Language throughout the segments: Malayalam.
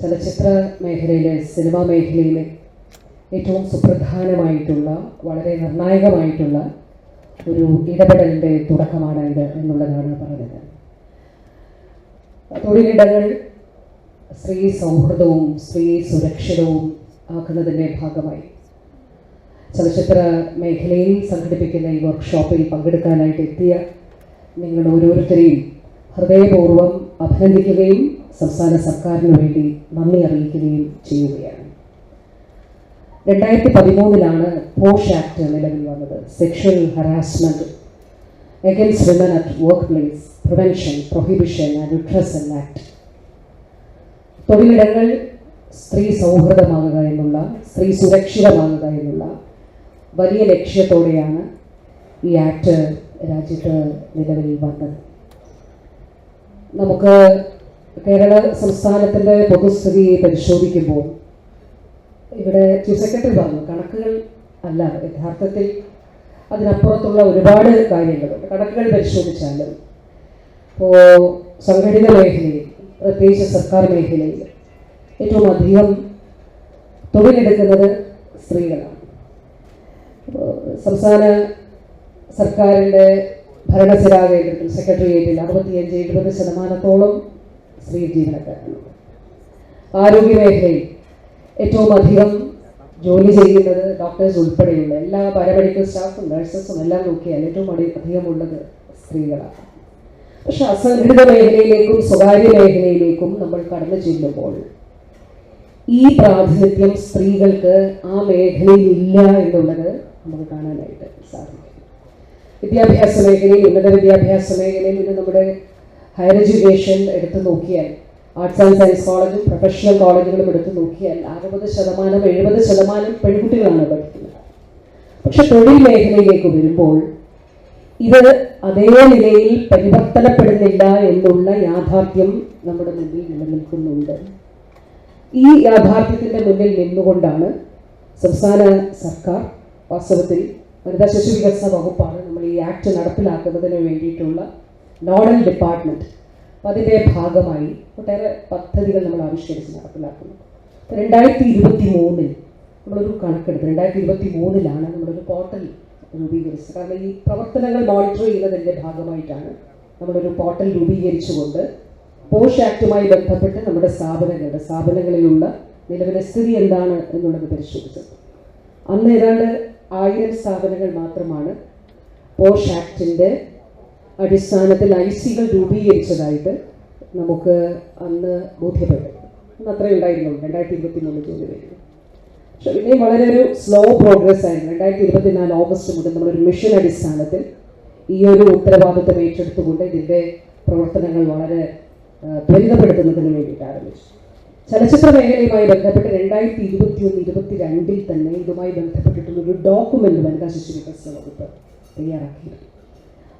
ചലച്ചിത്ര മേഖലയിലെ സിനിമാ മേഖലയിലെ ഏറ്റവും സുപ്രധാനമായിട്ടുള്ള വളരെ നിർണായകമായിട്ടുള്ള ഒരു ഇടപെടലിന്റെ തുടക്കമാണ് ഇത് എന്നുള്ളതാണ് പറഞ്ഞത്. തൊഴിലിടങ്ങൾ സ്ത്രീ സൗഹൃദവും സ്ത്രീ സുരക്ഷിതവും ആക്കുന്നതിന്റെ ഭാഗമായി. ചലച്ചിത്ര മേഖലയിൽ സംഘടിപ്പിക്കുന്ന ഈ വർക്ക്ഷോപ്പിൽ പങ്കെടുക്കാനായിട്ട് എത്തിയ നിങ്ങൾ ഓരോരുത്തരെയും ഹൃദയപൂർവം അഭിനന്ദിക്കുകയും സംസ്ഥാന സർക്കാരിന് വേണ്ടി നന്ദി അറിയിക്കുകയും ചെയ്യുകയാണ്. രണ്ടായിരത്തി പതിമൂന്നിലാണ് പോഷ് ആക്ട് നിലവിൽ വന്നത്. Sexual harassment against women at workplace prevention prohibition and redressal act തൊഴിലിടങ്ങൾ സ്ത്രീ സൗഹൃദമാകുക എന്നുള്ള സ്ത്രീ സുരക്ഷിതമാകുക എന്നുള്ള വലിയ ലക്ഷ്യത്തോടെയാണ് ഈ ആക്ട് രാജ്യത്ത് നിലവിൽ വന്നത്. നമുക്ക് കേരള സംസ്ഥാനത്തിന്റെ പൊതുസ്ഥിതി പരിശോധിക്കുമ്പോൾ ഇവിടെ ചീഫ് സെക്രട്ടറി പറഞ്ഞു കണക്കുകൾ അല്ല യഥാർത്ഥത്തിൽ അതിനപ്പുറത്തുള്ള ഒരുപാട് കാര്യങ്ങളുണ്ട്. കണക്കുകൾ പരിശോധിച്ചാലും ഇപ്പോൾ സംഘടിത മേഖലയിൽ പ്രത്യേകിച്ച് സർക്കാർ മേഖലയിൽ ഏറ്റവും അധികം തൊഴിലെടുക്കുന്നത് സ്ത്രീകളാണ്. സംസ്ഥാന സർക്കാരിന്റെ ഭരണസിരാ കേന്ദ്രത്തിൽ സെക്രട്ടേറിയറ്റിൽ അറുപത്തിയഞ്ച് എഴുപത് ശതമാനത്തോളം സ്ത്രീ ജീവനക്കാരാണ് ആരോഗ്യ മേഖലയിൽ ഏറ്റവും അധികം ജോലി ചെയ്യുന്നത് ഡോക്ടേഴ്സ് ഉൾപ്പെടെയുള്ള എല്ലാ പാരാമെഡിക്കൽ സ്റ്റാഫും നഴ്സസും എല്ലാം നോക്കിയാൽ ഏറ്റവും അടി അധികമുള്ളത് സ്ത്രീകളാണ്. പക്ഷെ അസംഘടിത മേഖലയിലേക്കും സ്വകാര്യ മേഖലയിലേക്കും നമ്മൾ കടന്നു ചെല്ലുമ്പോൾ ഈ പ്രാതിനിധ്യം സ്ത്രീകൾക്ക് ആ മേഖലയിൽ ഇല്ല എന്നുള്ളത് നമുക്ക് കാണാനായിട്ട് സാധിക്കും. വിദ്യാഭ്യാസ മേഖലയിൽ ഉന്നത വിദ്യാഭ്യാസ മേഖലയിൽ ഇന്ന് നമ്മുടെ ഹയർ എഡ്യൂക്കേഷൻ എടുത്തു നോക്കിയാൽ ആർട്സ് ആൻഡ് സയൻസ് കോളേജും പ്രൊഫഷണൽ കോളേജുകളും എടുത്തു നോക്കിയാൽ അറുപത് ശതമാനം എഴുപത് ശതമാനം പെൺകുട്ടികളാണ് പഠിക്കുന്നത്. പക്ഷെ തൊഴിൽ മേഖലയിലേക്ക് വരുമ്പോൾ ഇത് അതേ നിലയിൽ പരിവർത്തനപ്പെടുന്നില്ല എന്നുള്ള യാഥാർത്ഥ്യം നമ്മുടെ മുന്നിൽ നിലനിൽക്കുന്നുണ്ട്. ഈ യാഥാർത്ഥ്യത്തിന്റെ മുന്നിൽ നിന്നുകൊണ്ടാണ് സംസ്ഥാന സർക്കാർ വാസ്തവത്തിൽ വനിതാ ശിശു വികസന വകുപ്പാണ് നമ്മൾ ഈ ആക്ട് നടപ്പിലാക്കുന്നതിന് വേണ്ടിയിട്ടുള്ള നോഡൽ ഡിപ്പാർട്ട്മെന്റ്. അപ്പോൾ അതിന്റെ ഭാഗമായി ഒട്ടേറെ പദ്ധതികൾ നമ്മൾ ആവിഷ്കരിച്ച് നടപ്പിലാക്കുന്നു. അപ്പോൾ രണ്ടായിരത്തി ഇരുപത്തി മൂന്നിൽ നമ്മളൊരു കണക്കെടുത്ത് രണ്ടായിരത്തി ഇരുപത്തി മൂന്നിലാണ് നമ്മളൊരു പോർട്ടൽ രൂപീകരിച്ചത്. കാരണം ഈ പ്രവർത്തനങ്ങൾ മോണിറ്റർ ചെയ്യുന്നതിന്റെ ഭാഗമായിട്ടാണ് നമ്മളൊരു പോർട്ടൽ രൂപീകരിച്ചുകൊണ്ട് പോഷ് ആക്ടുമായി ബന്ധപ്പെട്ട് നമ്മുടെ സ്ഥാപനങ്ങളുടെ സ്ഥാപനങ്ങളിലുള്ള നിലവിലെ സ്ഥിതി എന്താണ് എന്നുള്ളത് പരിശോധിച്ചത്. അന്ന് ഏതാണ്ട് ആയിരം സ്ഥാപനങ്ങൾ മാത്രമാണ് പോഷ് ആക്ടിന്റെ അടിസ്ഥാനത്തിൽ ഐ സികൾ രൂപീകരിച്ചതായിട്ട് നമുക്ക് അന്ന് ബോധ്യപ്പെട്ടു. അന്ന് അത്രയും ഉണ്ടായിരുന്നുള്ളൂ രണ്ടായിരത്തി ഇരുപത്തി മൂന്ന് ജനുവരിയിൽ പക്ഷെ പിന്നെയും വളരെ ഒരു സ്ലോ പ്രോഗ്രസ് ആയിരുന്നു. രണ്ടായിരത്തി ഇരുപത്തിനാല് ഓഗസ്റ്റ് മുതൽ നമ്മളൊരു മിഷൻ അടിസ്ഥാനത്തിൽ ഈ ഒരു ഉത്തരവാദിത്തം ഏറ്റെടുത്തുകൊണ്ട് ഇതിന്റെ പ്രവർത്തനങ്ങൾ വളരെ ത്വരിതപ്പെടുത്തുന്നതിന് വേണ്ടിയിട്ട് ആരംഭിച്ചു. ചലച്ചിത്ര മേഖലയുമായി ബന്ധപ്പെട്ട് രണ്ടായിരത്തി ഇരുപത്തി ഒന്ന് ഇരുപത്തി രണ്ടിൽ തന്നെ ഇതുമായി ബന്ധപ്പെട്ടിട്ടുള്ള ഒരു ഡോക്യുമെന്റ് വനിതാ ശിശു വികസന വകുപ്പ് തയ്യാറാക്കിയിരുന്നു.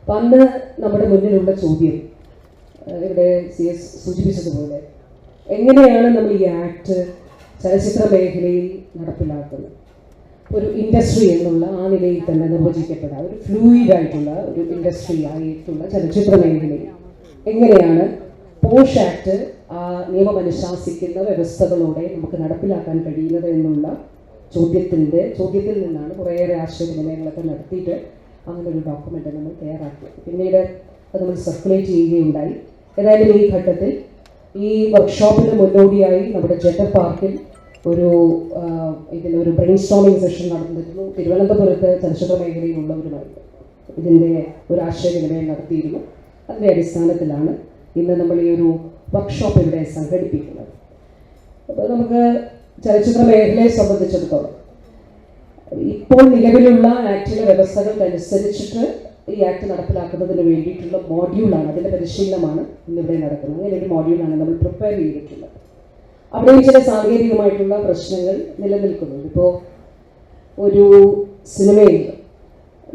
അന്ന് നമ്മുടെ മുന്നിലുള്ള ചോദ്യം ഇവിടെ സി എസ് സൂചിപ്പിച്ചതുപോലെ എങ്ങനെയാണ് നമ്മൾ ഈ ആക്ട് ചലച്ചിത്ര മേഖലയിൽ നടപ്പിലാക്കുന്നത്? ഒരു ഇൻഡസ്ട്രി എന്നുള്ള ആ നിലയിൽ തന്നെ നിർവചിക്കപ്പെടാം ഒരു ഫ്ലൂയിഡ് ആയിട്ടുള്ള ഒരു ഇൻഡസ്ട്രി ആയിട്ടുള്ള ചലച്ചിത്ര മേഖലയിൽ എങ്ങനെയാണ് പോഷ് ആക്ട് ആ നിയമം അനുശാസിക്കുന്ന വ്യവസ്ഥകളോടെ നമുക്ക് നടപ്പിലാക്കാൻ കഴിയുന്നത് എന്നുള്ള ചോദ്യത്തിന്റെ ചോദ്യത്തിൽ നിന്നാണ് കുറേയേറെ ആശയവിനിമയങ്ങളൊക്കെ നടത്തിയിട്ട് അങ്ങനെ ഒരു ഡോക്യുമെന്റ് നമ്മൾ തയ്യാറാക്കി പിന്നീട് അത് നമ്മൾ സർക്കുലേറ്റ് ചെയ്യുകയുണ്ടായി. ഏതായാലും ഈ ഘട്ടത്തിൽ ഈ വർക്ക്ഷോപ്പിന് മുന്നോടിയായി നമ്മുടെ ജെറ്റർ പാർക്കിൽ ഒരു ഇതിനൊരു ബ്രെയിൻ സ്റ്റോമിംഗ് സെഷൻ നടന്നിരുന്നു. തിരുവനന്തപുരത്ത് ചലച്ചിത്ര മേഖലയിലുള്ളവരുമായിട്ട് ഇതിന്റെ ഒരു ആശയവിനിമയം നടത്തിയിരുന്നു. അതിന്റെ അടിസ്ഥാനത്തിലാണ് ഇന്ന് നമ്മൾ ഈ ഒരു വർക്ക്ഷോപ്പ് ഇവിടെ സംഘടിപ്പിക്കുന്നത്. അപ്പോൾ നമുക്ക് ചലച്ചിത്ര മേഖലയെ സംബന്ധിച്ചിടത്തോളം ഇപ്പോൾ നിലവിലുള്ള ആക്ടിലെ വ്യവസ്ഥകൾക്കനുസരിച്ചിട്ട് ഈ ആക്ട് നടപ്പിലാക്കുന്നതിന് വേണ്ടിയിട്ടുള്ള മോഡ്യൂളാണ് അതിന്റെ പരിശീലനമാണ് ഇന്നിവിടെ നടക്കുന്നത്. അങ്ങനെ ഒരു മോഡ്യൂളാണ് നമ്മൾ പ്രിപ്പയർ ചെയ്തിട്ടുള്ളത്. അവിടെയും ചില സാങ്കേതികമായിട്ടുള്ള പ്രശ്നങ്ങൾ നിലനിൽക്കുന്നുണ്ട്. ഇപ്പോൾ ഒരു സിനിമയിൽ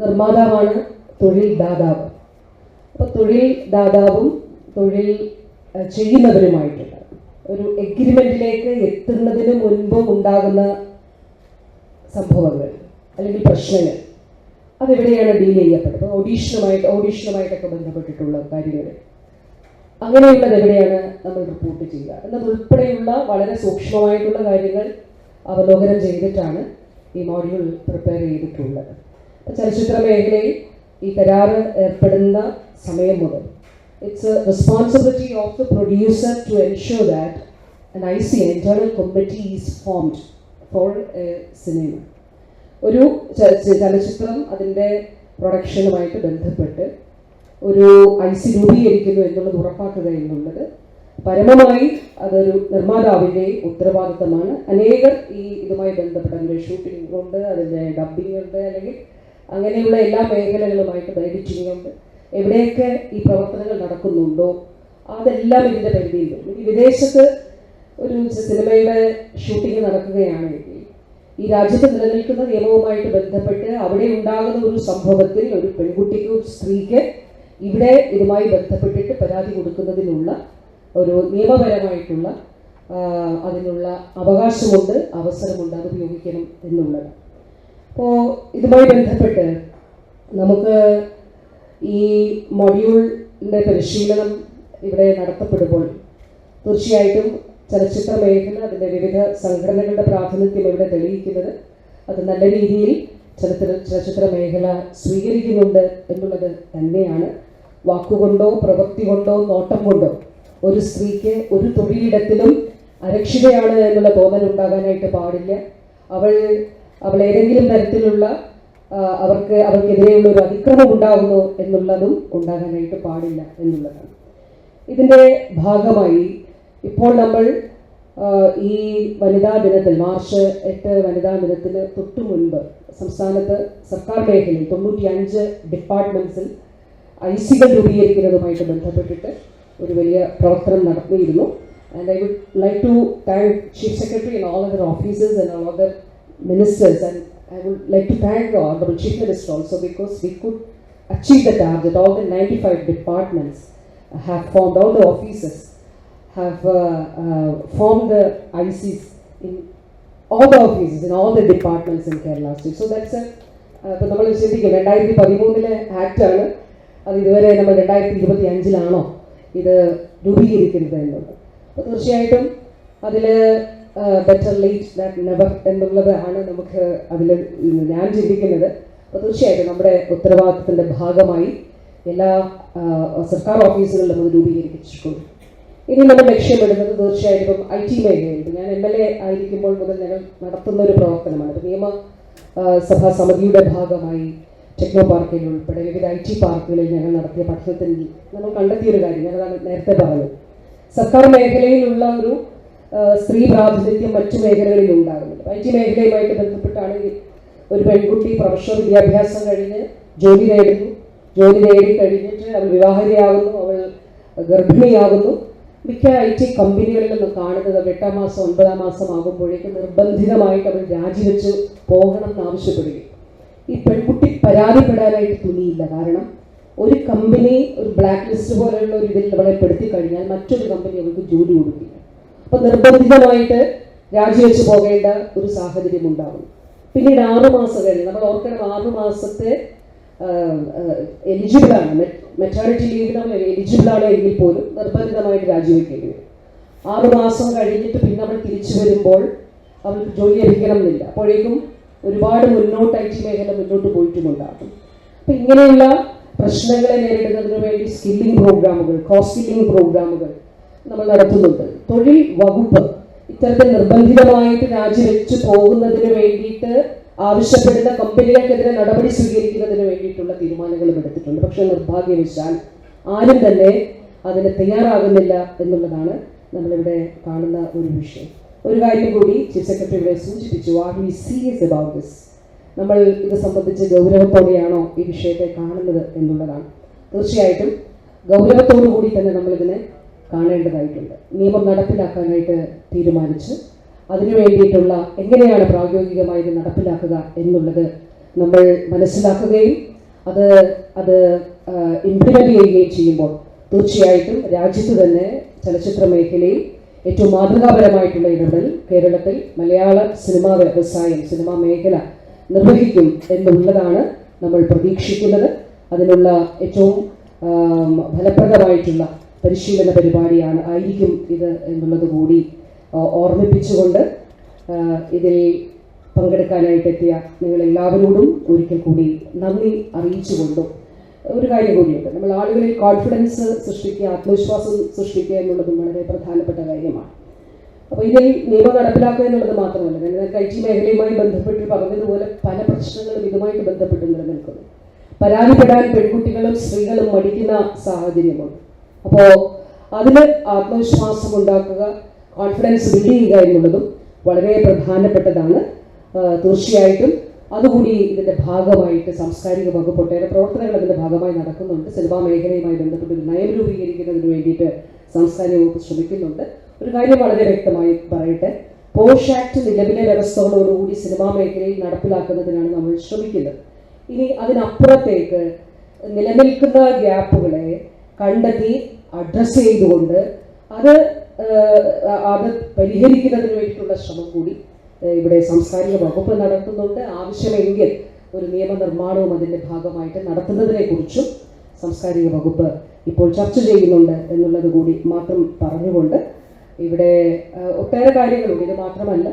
നിർമ്മാതാവാണ് തൊഴിൽ ദാതാവ്. അപ്പോൾ തൊഴിൽ ദാതാവും തൊഴിൽ ചെയ്യുന്നവരുമായിട്ടുള്ള ഒരു എഗ്രിമെന്റിലേക്ക് എത്തുന്നതിന് മുൻപ് ഉണ്ടാകുന്ന സംഭവങ്ങൾ അല്ലെങ്കിൽ പ്രശ്നങ്ങൾ അതെവിടെയാണ് ഡീൽ ചെയ്യപ്പെട്ടത്? ഓഡീഷനുമായിട്ട് ഓഡീഷനുമായിട്ടൊക്കെ ബന്ധപ്പെട്ടിട്ടുള്ള കാര്യങ്ങൾ. അങ്ങനെയുള്ളത് എവിടെയാണ് നമ്മൾ റിപ്പോർട്ട് ചെയ്യുക? എന്നതുൾപ്പെടെയുള്ള വളരെ സൂക്ഷ്മമായിട്ടുള്ള കാര്യങ്ങൾ അവലോകനം ചെയ്തിട്ടാണ് ഈ മോഡ്യൂൾ പ്രിപ്പയർ ചെയ്തിട്ടുള്ളത്. ചലച്ചിത്ര മേഖലയിൽ ഈ കരാറ് ഏർപ്പെടുന്ന സമയം മുതൽ it's responsibility of the producer to ensure that an C internal committee formed formed. For cinema. ഒരു ചലച്ചിത്രം അതിന്റെ പ്രൊഡക്ഷനുമായിട്ട് ബന്ധപ്പെട്ട് ഒരു ഐസി രൂപീകരിക്കുന്നു എന്നുള്ളത് ഉറപ്പാക്കുക എന്നുള്ളത് പരമമായി അതൊരു നിർമ്മാതാവിന്റെ ഉത്തരവാദിത്തമാണ്. അനേകർ ഈ ഇതുമായി ബന്ധപ്പെട്ട അതിന്റെ ഷൂട്ടിംഗ് ഉണ്ട് അതിന്റെ ഡബിംഗ് ഉണ്ട് അല്ലെങ്കിൽ അങ്ങനെയുള്ള എല്ലാ മേഖലകളുമായിട്ട് എഡിറ്റിംഗ് ഉണ്ട് എവിടെയൊക്കെ ഈ പ്രവർത്തനങ്ങൾ നടക്കുന്നുണ്ടോ അതെല്ലാം ഇതിന്റെ ഇനി വിദേശത്ത് ഒരു സിനിമയുടെ ഷൂട്ടിംഗ് നടക്കുകയാണെങ്കിൽ ഈ രാജ്യത്ത് നിലനിൽക്കുന്ന നിയമവുമായിട്ട് ബന്ധപ്പെട്ട് അവിടെ ഉണ്ടാകുന്ന ഒരു സംഭവത്തിൽ ഒരു പെൺകുട്ടിക്ക് ഒരു സ്ത്രീക്ക് ഇവിടെ ഇതുമായി ബന്ധപ്പെട്ടിട്ട് പരാതി കൊടുക്കുന്നതിനുള്ള ഒരു നിയമപരമായിട്ടുള്ള അതിനുള്ള അവകാശമുണ്ട് അവസരമുണ്ട് അത് ഉപയോഗിക്കണം എന്നുള്ളത്. അപ്പോൾ ഇതുമായി ബന്ധപ്പെട്ട് നമുക്ക് ഈ മൊഡ്യൂളിന്റെ പരിശീലനം ഇവിടെ നടത്തപ്പെടുമ്പോൾ തീർച്ചയായിട്ടും ചലച്ചിത്ര മേഖല അതിന്റെ വിവിധ സംഘടനകളുടെ പ്രാതിനിധ്യം ഇവിടെ തെളിയിക്കുന്നത്. അത് നല്ല രീതിയിൽ ചലച്ചിത്ര ചലച്ചിത്ര മേഖല സ്വീകരിക്കുന്നുണ്ട് എന്നുള്ളത് തന്നെയാണ്. വാക്കുകൊണ്ടോ പ്രവൃത്തി കൊണ്ടോ നോട്ടം കൊണ്ടോ ഒരു സ്ത്രീക്ക് ഒരു തൊഴിലിടത്തിലും അരക്ഷിതയാണ് എന്നുള്ള തോന്നൽ ഉണ്ടാകാനായിട്ട് പാടില്ല. അവൾ അവൾ ഏതെങ്കിലും തരത്തിലുള്ള അവർക്ക് അവർക്കെതിരെയുള്ള ഒരു അതിക്രമം ഉണ്ടാകുന്നു എന്നുള്ളതും ഉണ്ടാകാനായിട്ട് പാടില്ല എന്നുള്ളതാണ്. ഇതിന്റെ ഭാഗമായി ഇപ്പോൾ നമ്മൾ ഈ വനിതാ ദിനത്തിൽ മാർച്ച് എട്ട് വനിതാ ദിനത്തിന് തൊട്ടു മുൻപ് സംസ്ഥാനത്ത് സർക്കാർ മേഖലയിൽ തൊണ്ണൂറ്റി അഞ്ച് ഡിപ്പാർട്ട്മെന്റ്സിൽ ഐ സികൾ രൂപീകരിക്കുന്നതുമായിട്ട് ബന്ധപ്പെട്ടിട്ട് ഒരു വലിയ പ്രവർത്തനം നടത്തിയിരുന്നു and I would like to thank chief secretary and all other officers and all other ministers and I would like to thank the honourable chief minister also because we could achieve the target. All the 95 departments have formed, all the offices have uh, uh, formed the ICs in all the offices, in all the departments in Kerala state. So that's a, ഇപ്പം നമ്മൾ ചിന്തിക്കും രണ്ടായിരത്തി പതിമൂന്നിലെ ആക്റ്റാണ് അത് ഇതുവരെ നമ്മൾ രണ്ടായിരത്തി ഇരുപത്തി അഞ്ചിലാണോ ഇത് രൂപീകരിക്കുന്നത് എന്നുള്ളത്. അപ്പോൾ തീർച്ചയായിട്ടും അതിൽ ബെറ്റർ ലേറ്റ് ദാറ്റ് നെവർ എന്നുള്ളത് ആണ് നമുക്ക് അതിൽ ഞാൻ ചിന്തിക്കുന്നത്. അപ്പോൾ തീർച്ചയായിട്ടും നമ്മുടെ ഉത്തരവാദിത്തത്തിന്റെ ഭാഗമായി എല്ലാ സർക്കാർ ഓഫീസുകളിലും അത് രൂപീകരിച്ചിട്ടുണ്ട്. ഇനി നമ്മൾ ലക്ഷ്യമിടുന്നത് തീർച്ചയായിട്ടും ഐ ടി മേഖലയിൽ ഞാൻ എം എൽ എ ആയിരിക്കുമ്പോൾ മുതൽ ഞങ്ങൾ നടത്തുന്ന ഒരു പ്രവർത്തനമാണ് നിയമ സഭാ സമിതിയുടെ ഭാഗമായി ടെക്നോ പാർക്കിൽ ഉൾപ്പെടെ വിവിധ ഐ ടി പാർക്കുകളിൽ ഞങ്ങൾ നടത്തിയ പഠനത്തിൽ നമ്മൾ കണ്ടെത്തിയൊരു കാര്യം. ഞാനതാണ് നേരത്തെ പറഞ്ഞു സർക്കാർ മേഖലയിലുള്ള ഒരു സ്ത്രീ പ്രാതിനിധ്യം മറ്റു മേഖലകളിൽ ഉണ്ടാകുന്നുണ്ട് ഐ ടി മേഖലയുമായിട്ട് ബന്ധപ്പെട്ടാണെങ്കിൽ ഒരു പെൺകുട്ടി പ്രൊഫഷണൽ വിദ്യാഭ്യാസം കഴിഞ്ഞ് ജോലി നേടുന്നു. ജോലി നേടി കഴിഞ്ഞിട്ട് അവൾ വിവാഹിതയാകുന്നു. അവൾ ഗർഭിണിയാകുന്നു. മിക്ക ഐ ടി കമ്പനികളിൽ നിന്ന് കാണുന്നത് എട്ടാം മാസം ഒൻപതാം മാസം ആകുമ്പോഴേക്കും നിർബന്ധിതമായിട്ട് അവർ രാജിവെച്ച് പോകണം എന്ന് ആവശ്യപ്പെടുകയും. ഈ പെൺകുട്ടി പരാതിപ്പെടാനായിട്ട് തുനിയില്ല. കാരണം ഒരു കമ്പനി ഒരു ബ്ലാക്ക് ലിസ്റ്റ് പോലെയുള്ള ഒരു ഇതിൽ അവളെ പെടുത്തി കഴിഞ്ഞാൽ മറ്റൊരു കമ്പനി അവൾക്ക് ജോലി കൊടുക്കില്ല. അപ്പൊ നിർബന്ധിതമായിട്ട് രാജിവെച്ച് പോകേണ്ട ഒരു സാഹചര്യം ഉണ്ടാവും. പിന്നീട് ആറുമാസം കഴിഞ്ഞ് നമ്മൾ ഓർക്കണം ആറുമാസത്തെ എലിജിബിൾ ആണ് മെറ്റേണിറ്റി ലീവ് നമ്മൾ എലിജിബിൾ ആണ് എങ്കിൽ പോലും നിർബന്ധിതമായിട്ട് രാജിവെക്കേണ്ടി വരും. ആറു മാസം കഴിഞ്ഞിട്ട് പിന്നെ അവൾ തിരിച്ചു വരുമ്പോൾ അവൾക്ക് ജോലി ലഭിക്കണം എന്നില്ല അപ്പോഴേക്കും ഒരുപാട് മുന്നോട്ട് ഐ ടി മേഖല മുന്നോട്ട് പോയിട്ടുമുണ്ടാകും. അപ്പം ഇങ്ങനെയുള്ള പ്രശ്നങ്ങളെ നേരിടുന്നതിന് വേണ്ടി സ്കില്ലിംഗ് പ്രോഗ്രാമുകൾ ക്രോസ് സ്കില്ലിംഗ് പ്രോഗ്രാമുകൾ നമ്മൾ നടത്തുന്നുണ്ട്. തൊഴിൽ വകുപ്പ് ഇത്തരത്തിൽ നിർബന്ധിതമായിട്ട് രാജിവെച്ച് പോകുന്നതിന് വേണ്ടിയിട്ട് ആവശ്യപ്പെടുന്ന കമ്പനികൾക്കെതിരെ നടപടി സ്വീകരിക്കുന്നതിന് വേണ്ടിയിട്ടുള്ള തീരുമാനങ്ങളും എടുത്തിട്ടുണ്ട്. പക്ഷേ നിർഭാഗ്യവശാൽ ആരും തന്നെ അതിന് തയ്യാറാകുന്നില്ല എന്നുള്ളതാണ് നമ്മളിവിടെ കാണുന്ന ഒരു വിഷയം. ഒരു കാര്യം കൂടി ചീഫ് സെക്രട്ടറി ഇവിടെ സൂചിപ്പിച്ചു are we serious about this നമ്മൾ ഇത് സംബന്ധിച്ച് ഗൗരവത്തോടെയാണോ ഈ വിഷയത്തെ കാണുന്നത് എന്നുള്ളതാണ്. തീർച്ചയായിട്ടും ഗൗരവത്തോടു കൂടി തന്നെ നമ്മളിതിനെ കാണേണ്ടതായിട്ടുണ്ട്. നിയമം നടപ്പിലാക്കാനായിട്ട് തീരുമാനിച്ച് അതിനു വേണ്ടിയിട്ടുള്ള എങ്ങനെയാണ് പ്രായോഗികമായി ഇത് നടപ്പിലാക്കുക എന്നുള്ളത് നമ്മൾ മനസ്സിലാക്കുകയും അത് അത് ഇംപ്ലിമെന്റ് ചെയ്യുകയും ചെയ്യുമ്പോൾ തീർച്ചയായിട്ടും രാജ്യത്ത് തന്നെ ചലച്ചിത്ര മേഖലയിൽ ഏറ്റവും മാതൃകാപരമായിട്ടുള്ള ഇടപെടൽ കേരളത്തിൽ മലയാള സിനിമാ വ്യവസായം സിനിമാ മേഖല നിർവഹിക്കും എന്നുള്ളതാണ് നമ്മൾ പ്രതീക്ഷിക്കുന്നത്. അതിനുള്ള ഏറ്റവും ഫലപ്രദമായിട്ടുള്ള പരിശീലന പരിപാടിയാണ് ആയിരിക്കും ഇത് എന്നുള്ളത് കൂടി ഓർമ്മിപ്പിച്ചുകൊണ്ട് ഇതിൽ പങ്കെടുക്കാനായിട്ട് എത്തിയ നിങ്ങൾ എല്ലാവരോടും ഒരിക്കൽ കൂടി നന്ദി അറിയിച്ചുകൊണ്ടും ഒരു കാര്യം കൂടിയുണ്ട്. നമ്മൾ ആളുകളിൽ കോൺഫിഡൻസ് സൃഷ്ടിക്കുക ആത്മവിശ്വാസം സൃഷ്ടിക്കുക എന്നുള്ളതും വളരെ പ്രധാനപ്പെട്ട കാര്യമാണ്. അപ്പോൾ ഇതിൽ നിയമം നടപ്പിലാക്കുക എന്നുള്ളത് മാത്രമല്ല നേരത്തെ ഐ ടി മേഖലയുമായി ബന്ധപ്പെട്ട് പറഞ്ഞതുപോലെ പല പ്രശ്നങ്ങളും ഇതുമായിട്ട് ബന്ധപ്പെട്ട് നിലനിൽക്കുന്നു പരാതിപ്പെടാൻ പെൺകുട്ടികളും സ്ത്രീകളും മടിക്കുന്ന സാഹചര്യമുണ്ട്. അപ്പോൾ അതിന് ആത്മവിശ്വാസം ഉണ്ടാക്കുക കോൺഫിഡൻസ് ബിൽഡ് ചെയ്യുക എന്നുള്ളതും വളരെ പ്രധാനപ്പെട്ടതാണ്. തീർച്ചയായിട്ടും അതുകൂടി ഇതിന്റെ ഭാഗമായിട്ട് സാംസ്കാരിക വകുപ്പ് ഒട്ടേറെ പ്രവർത്തനങ്ങൾ അതിന്റെ ഭാഗമായി നടക്കുന്നുണ്ട്. സിനിമാ മേഖലയുമായി ബന്ധപ്പെട്ട് ഒരു നയം രൂപീകരിക്കുന്നതിന് വേണ്ടിയിട്ട് സാംസ്കാരിക വകുപ്പ് ശ്രമിക്കുന്നുണ്ട്. ഒരു കാര്യം വളരെ വ്യക്തമായി പറയട്ടെ. പോഷ് ആക്ട് നിലവിലെ വ്യവസ്ഥകളോടുകൂടി സിനിമാ മേഖലയിൽ നടപ്പിലാക്കുന്നതിനാണ് നമ്മൾ ശ്രമിക്കുന്നത്. ഇനി അതിനപ്പുറത്തേക്ക് നിലനിൽക്കുന്ന ഗ്യാപ്പുകളെ കണ്ടെത്തി അഡ്രസ്സ് ചെയ്തുകൊണ്ട് അത് അത് പരിഹരിക്കുന്നതിന് വേണ്ടിയിട്ടുള്ള ശ്രമം കൂടി ഇവിടെ സാംസ്കാരിക വകുപ്പ് നടത്തുന്നുണ്ട്. ആവശ്യമെങ്കിൽ ഒരു നിയമനിർമ്മാണവും അതിന്റെ ഭാഗമായിട്ട് നടത്തുന്നതിനെ കുറിച്ചും സാംസ്കാരിക വകുപ്പ് ഇപ്പോൾ ചർച്ച ചെയ്യുന്നുണ്ട് എന്നുള്ളത് കൂടി മാത്രം പറഞ്ഞുകൊണ്ട് ഇവിടെ ഒട്ടേറെ കാര്യങ്ങളുണ്ട്. ഇത് മാത്രമല്ല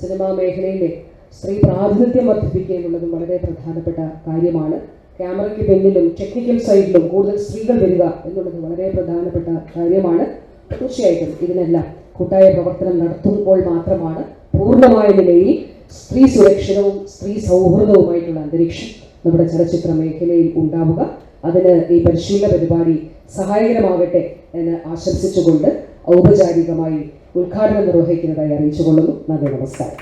സിനിമാ മേഖലയിലെ സ്ത്രീ പ്രാതിനിധ്യം വർദ്ധിപ്പിക്കുക എന്നുള്ളതും വളരെ പ്രധാനപ്പെട്ട കാര്യമാണ്. ക്യാമറയ്ക്ക് പിന്നിലും ടെക്നിക്കൽ സൈഡിലും കൂടുതൽ സ്ത്രീകൾ വരിക എന്നുള്ളത് വളരെ പ്രധാനപ്പെട്ട കാര്യമാണ്. തീർച്ചയായിട്ടും ഇതിനെല്ലാം കൂട്ടായ പ്രവർത്തനം നടത്തുമ്പോൾ മാത്രമാണ് പൂർണമായ നിലയിൽ സ്ത്രീ സുരക്ഷിതവും സ്ത്രീ സൗഹൃദവുമായിട്ടുള്ള അന്തരീക്ഷം നമ്മുടെ ചലച്ചിത്ര മേഖലയിൽ ഉണ്ടാവുക. അതിന് ഈ പരിശീലന പരിപാടി സഹായകരമാകട്ടെ എന്ന് ആശംസിച്ചുകൊണ്ട് ഔപചാരികമായി ഉദ്ഘാടനം നിർവഹിക്കുന്നതായി അറിയിച്ചുകൊള്ളുന്നു. നന്ദി നമസ്കാരം.